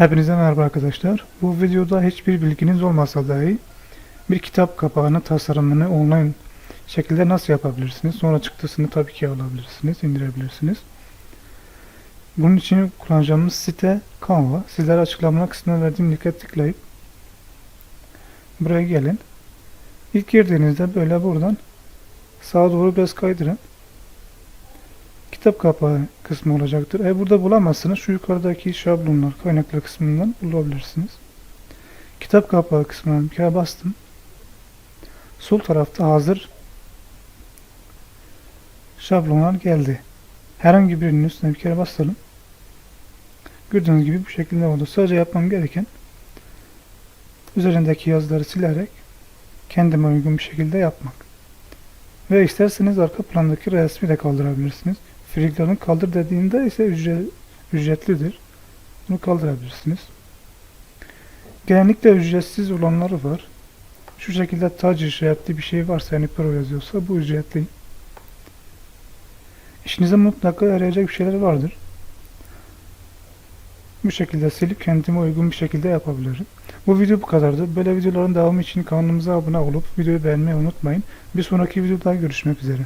Hepinize merhaba arkadaşlar. Bu videoda hiçbir bilginiz olmasa dahi bir kitap kapağının tasarımını online şekilde nasıl yapabilirsiniz? Sonra çıktısını tabii ki alabilirsiniz, indirebilirsiniz. Bunun için kullanacağımız site Canva. Sizlere açıklama kısmına verdiğim linke tıklayıp buraya gelin. İlk girdiğinizde böyle buradan sağa doğru biraz kaydırın. Kitap kapağı kısmı olacaktır. E burada bulamazsınız. Şu yukarıdaki şablonlar, kaynaklar kısmından bulabilirsiniz. Kitap kapağı kısmına bir kere bastım. Sol tarafta hazır şablonlar geldi. Herhangi birinin üstüne bir kere basalım. Gördüğünüz gibi bu şekilde oldu. Sadece yapmam gereken üzerindeki yazıları silerek kendime uygun bir şekilde yapmak. Ve isterseniz arka plandaki resmi de kaldırabilirsiniz. Friglerini kaldır dediğinde ise ücret, ücretlidir. Bunu kaldırabilirsiniz. Genellikle ücretsiz olanları var. Şu şekilde tac işaretli bir şey varsa yani pro yazıyorsa bu ücretli. İşinize mutlaka yarayacak bir şeyler vardır. Bu şekilde silip kendime uygun bir şekilde yapabilirim. Bu video bu kadardı. Böyle videoların devamı için kanalımıza abone olup videoyu beğenmeyi unutmayın. Bir sonraki videoda görüşmek üzere.